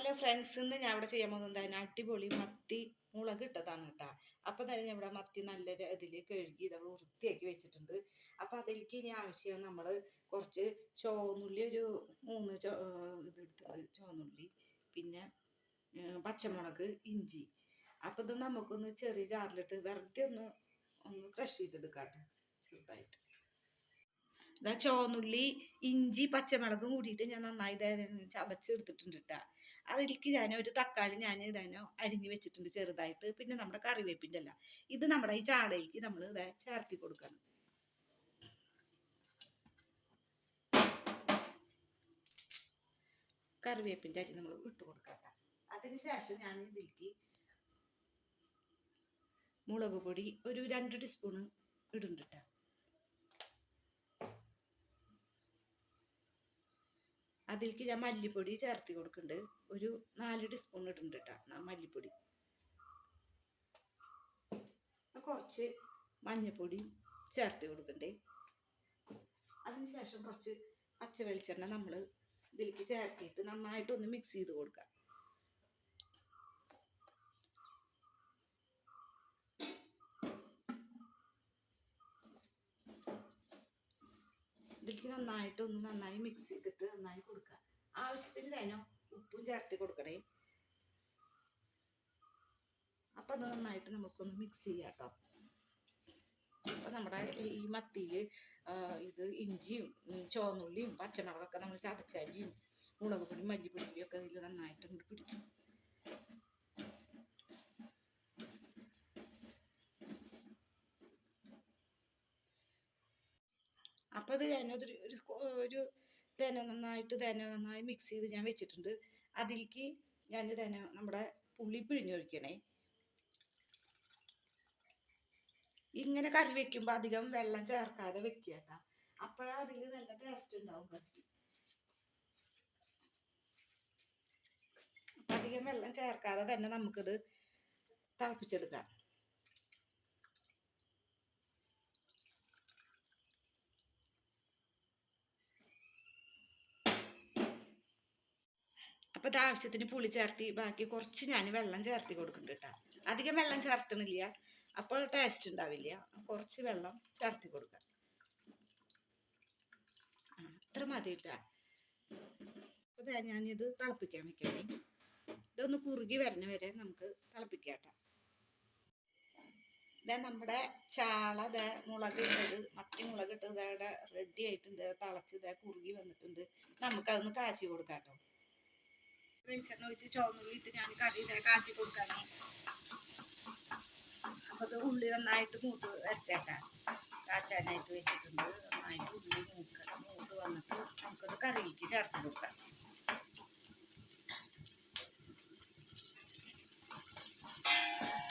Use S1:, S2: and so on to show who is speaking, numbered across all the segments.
S1: Hello friends ഇന്ന് ഞാൻ ഇവിടെ ചെയ്യാൻ പോകുന്നത് എന്താണ് അടിപൊളി മത്തി മുളക് ഇട്ടതാണ് കേട്ടോ. അപ്പം തന്നെ ഞാൻ ഇവിടെ മത്തി നല്ല ഇതിൽ കഴുകി നമ്മൾ വൃത്തിയാക്കി വെച്ചിട്ടുണ്ട്. അപ്പം അതിലേക്ക് ഇനി ആവശ്യം നമ്മൾ കുറച്ച് ചുവന്നുള്ളി ഒരു മൂന്ന് ചോ ഇത് ഇട്ട് ചുവന്നുള്ളി പിന്നെ പച്ചമുളക് ഇഞ്ചി. അപ്പം ഇത് നമുക്കൊന്ന് ചെറിയ ജാറിലിട്ട് വെറുതെ ഒന്ന് ഒന്ന് ക്രഷ് ചെയ്തെടുക്കാം കേട്ടോ ചെറുതായിട്ട്. ഇതാ ചുവന്നുള്ളി ഇഞ്ചി പച്ചമുളകും കൂടിയിട്ട് ഞാൻ നന്നായി ചതച്ചെടുത്തിട്ടുണ്ട് കേട്ടോ അതിലേക്ക് ഞാൻ ഒരു തക്കാളി ഞാൻ ഇതാനോ അരിഞ്ഞ് വെച്ചിട്ടുണ്ട് ചെറുതായിട്ട്. പിന്നെ നമ്മുടെ കറിവേപ്പിന്റെ അല്ല ഇത് നമ്മുടെ ഈ ചാടയിലേക്ക് നമ്മൾ ഇതാ ചേർത്തി കൊടുക്കണം. കറിവേപ്പിന്റെ അരി നമ്മൾ ഇട്ട് കൊടുക്കാം അതിന് ശേഷം ഞാൻ ഇതിലേക്ക് മുളക് പൊടി ഒരു രണ്ട് ടീസ്പൂണ് ഇടുന്നുണ്ട് കേട്ടോ അതിലേക്ക് ഞാൻ മല്ലിപ്പൊടി ചേർത്ത് കൊടുക്കുന്നുണ്ട് ഒരു നാല് ടീസ്പൂൺ ഇടുന്നുണ്ട് കേട്ടോ മല്ലിപ്പൊടി. കുറച്ച് മഞ്ഞൾപ്പൊടി ചേർത്ത് കൊടുക്കണ്ടേ. അതിനുശേഷം കുറച്ച് പച്ച വെളിച്ചെണ്ണ നമ്മൾ ഇതിലേക്ക് ചേർത്തിട്ട് നന്നായിട്ട് ഒന്ന് മിക്സ് ചെയ്ത് കൊടുക്കുക ഇതിലേക്ക് നന്നായിട്ട് ഒന്ന് നന്നായി മിക്സ് ചെയ്തിട്ട് നന്നായി കൊടുക്കുക. ആവശ്യത്തിന് തന്നെ ഉപ്പും ചേർത്ത് കൊടുക്കണേ. അപ്പം അത് നന്നായിട്ട് നമുക്കൊന്ന് മിക്സ് ചെയ്യാം കേട്ടോ. അപ്പം നമ്മുടെ ഈ മത്തിയിൽ ഇത് ഇഞ്ചിയും ചുവന്നുള്ളിയും പച്ചമുളകൊക്കെ നമ്മൾ ചതച്ചരിയും മുളക് പൊടി മല്ലിപ്പൊടിയും ഒക്കെ ഇതിൽ നന്നായിട്ട് ഇങ്ങോട്ട് പിടിക്കും. അപ്പോൾ ഇത് ഞാൻ ഒരു ഒരു തേന നന്നായിട്ട് തേന നന്നായി മിക്സ് ചെയ്ത് ഞാൻ വെച്ചിട്ടുണ്ട്. അതിലേക്ക് ഞാൻ തേന നമ്മുടെ പുളി പിഴിഞ്ഞൊഴിക്കണേ ഇങ്ങനെ കറി വെക്കുമ്പോൾ അധികം വെള്ളം ചേർക്കാതെ വെക്കുക കേട്ടോ. അപ്പോഴാ അതിൽ നല്ല ടേസ്റ്റ് ഉണ്ടാവും കറിക്ക് അധികം വെള്ളം ചേർക്കാതെ തന്നെ നമുക്കിത് തിളപ്പിച്ചെടുക്കാം. അപ്പോൾ ഇത് ആവശ്യത്തിന് പുളി ചേർത്തി ബാക്കി കുറച്ച് ഞാൻ വെള്ളം ചേർത്തി കൊടുക്കുന്നുണ്ട് കേട്ടോ. അധികം വെള്ളം ചേർത്തുന്നില്ല. അപ്പോൾ ടേസ്റ്റ് ഉണ്ടാവില്ല. കുറച്ച് വെള്ളം ചേർത്തി കൊടുക്കാം. അത്ര മതി കേട്ടോ. ഞാനിത് തിളപ്പിക്കാൻ വെക്കണേ. ഇതൊന്ന് കുറുകി വരണ വരെ നമുക്ക് തിളപ്പിക്കാം കേട്ടോ. ഇതാ നമ്മുടെ ചാള ഇതാ മുളക് ഇട്ടത് മത്തി മുളക് ഇട്ടത് ഇതാ റെഡി ആയിട്ടുണ്ട്. തിളച്ച് ഇതാ കുറുകി വന്നിട്ടുണ്ട്. നമുക്കതൊന്ന് കാച്ചി കൊടുക്കാം കേട്ടോ. വെളിച്ചെണ്ണ ഒഴിച്ച് ചുവന്നുള്ളി ഇട്ട് ഞാൻ കറി കാച്ചി കൊടുക്കാണ് അപ്പൊ അത് ഉള്ളി നന്നായിട്ട് മൂത്ത് വരട്ടേട്ടാ കാച്ചാനായിട്ട് വെച്ചിട്ടുണ്ട്. നന്നായിട്ട് ഉള്ളി മൂക്ക മൂത്ത് വന്നിട്ട് നമുക്കത് കറിയിലേക്ക് ചേർത്ത് കൊടുക്കാം.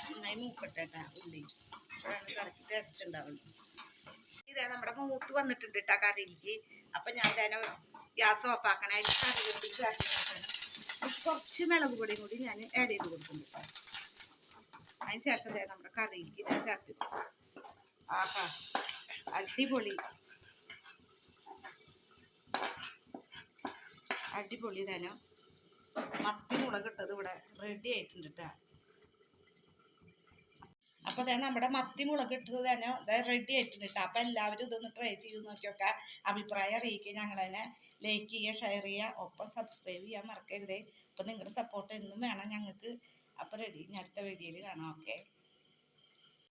S1: നന്നായി മൂക്കട്ടേട്ടാ ഉള്ളി. അപ്പോഴാണ് കറിക്ക് ടേസ്റ്റ് ഉണ്ടാവുന്നത് ഇതാ നമ്മുടെ മൂത്ത് വന്നിട്ടുണ്ട് കേട്ടാ കറിയിലേക്ക്. അപ്പൊ ഞാൻ തന്നെ ഗ്യാസ് ഓഫാക്കണേ കറി വേണ്ടി ചേർത്ത് കൊടുക്കണം. കുറച്ച് മുളക് പൊടിയും കൂടി ഞാൻ ആഡ് ചെയ്ത് കൊടുക്കുന്നുണ്ട് അതിന് ശേഷം നമ്മുടെ കറിയിലേക്ക് ഞാൻ ചേർത്ത് ആഹാ അടിപൊളി. അടിപൊളി തന്നെ മത്തി മുളക് ഇട്ടത് ഇവിടെ റെഡി ആയിട്ടുണ്ട് കേട്ടോ അപ്പോൾ അതെ നമ്മുടെ മത്തി മുളക് ഇട്ടത് തന്നെ റെഡി ആയിട്ടുണ്ട് കേട്ടോ അപ്പോൾ എല്ലാവരും ഇതൊന്ന് ട്രൈ ചെയ്ത് നോക്കിയൊക്കെ. അഭിപ്രായം അറിയിക്കുക ഞങ്ങൾ തന്നെ ലൈക്ക് ചെയ്യുക ഷെയർ ചെയ്യുക ഒപ്പം സബ്സ്ക്രൈബ് ചെയ്യാൻ മറക്കരുത്. അപ്പം നിങ്ങളുടെ സപ്പോർട്ട് എന്നും വേണം ഞങ്ങൾക്ക്. അപ്പോൾ റെഡി ഇനി അടുത്ത വീഡിയോയിൽ കാണാം. ഓക്കെ